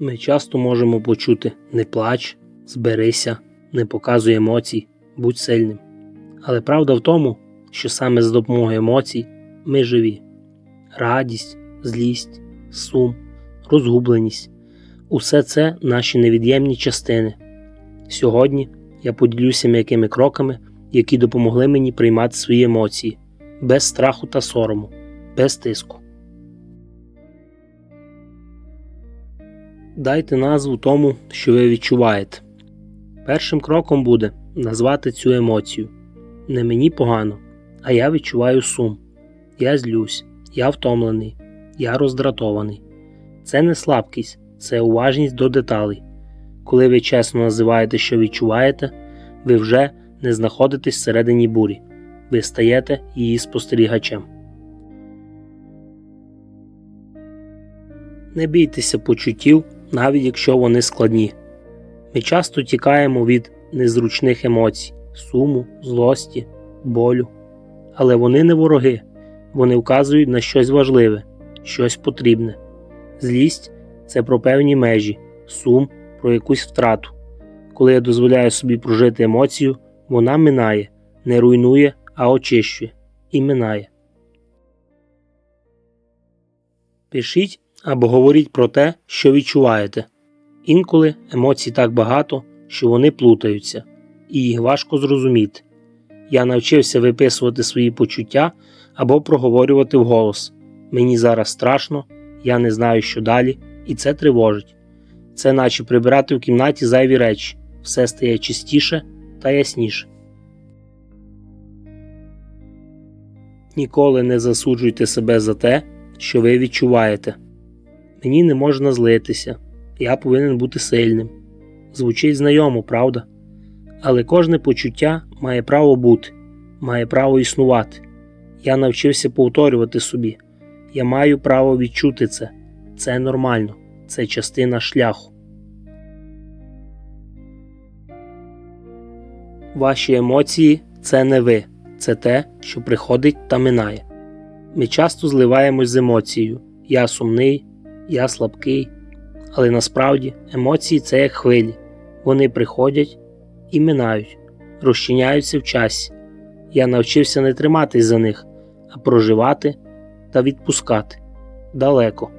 Ми часто можемо почути не плач, зберися, не показуй емоцій, будь сильним. Але правда в тому, що саме за допомогою емоцій ми живі. Радість, злість, сум, розгубленість усе це наші невід'ємні частини. Сьогодні я поділюся м'якими кроками, які допомогли мені приймати свої емоції без страху та сорому, без тиску. Дайте назву тому, що ви відчуваєте. Першим кроком буде назвати цю емоцію. Не мені погано, а я відчуваю сум. Я злюсь, я втомлений, я роздратований. Це не слабкість, це уважність до деталей. Коли ви чесно називаєте, що відчуваєте, ви вже не знаходитесь всередині бурі, ви стаєте її спостерігачем. Не бійтеся почуттів, навіть якщо вони складні. Ми часто тікаємо від незручних емоцій, суму, злості, болю. Але вони не вороги, вони вказують на щось важливе, щось потрібне. Злість це про певні межі, сум про якусь втрату. Коли я дозволяю собі прожити емоцію, вона минає, не руйнує, а очищує і минає. Пишіть або говоріть про те, що відчуваєте. Інколи емоцій так багато, що вони плутаються, і їх важко зрозуміти. Я навчився виписувати свої почуття або проговорювати вголос. Мені зараз страшно, я не знаю, що далі, і це тривожить. Це наче прибирати в кімнаті зайві речі, все стає чистіше та ясніше. Ніколи не засуджуйте себе за те, що ви відчуваєте. Мені не можна злитися, я повинен бути сильним. Звучить знайомо, правда? Але кожне почуття має право бути, має право існувати. Я навчився повторювати собі. Я маю право відчути це. Це нормально, це частина шляху. Ваші емоції це не ви, це те, що приходить та минає. Ми часто зливаємось з емоцією. Я сумний, я слабкий. Але насправді емоції це як хвилі. Вони приходять і минають, розчиняються в часі. Я навчився не триматись за них, а проживати та відпускати далеко.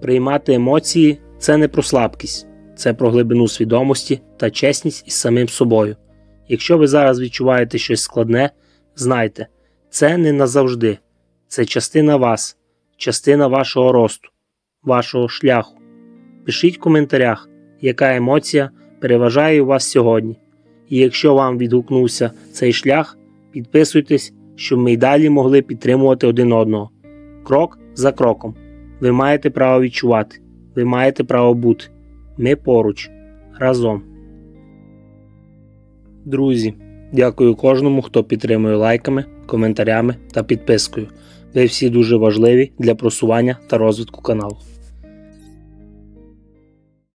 Приймати емоції це не про слабкість, це про глибину свідомості та чесність із самим собою. Якщо ви зараз відчуваєте щось складне, знайте, це не назавжди, це частина вас, частина вашого росту, вашого шляху. Пишіть в коментарях, яка емоція переважає у вас сьогодні. І якщо вам відгукнувся цей шлях, підписуйтесь, щоб ми й далі могли підтримувати один одного. Крок за кроком. Ви маєте право відчувати, ви маєте право бути. Ми поруч, разом. Друзі, дякую кожному, хто підтримує лайками, коментарями та підпискою. Ви всі дуже важливі для просування та розвитку каналу.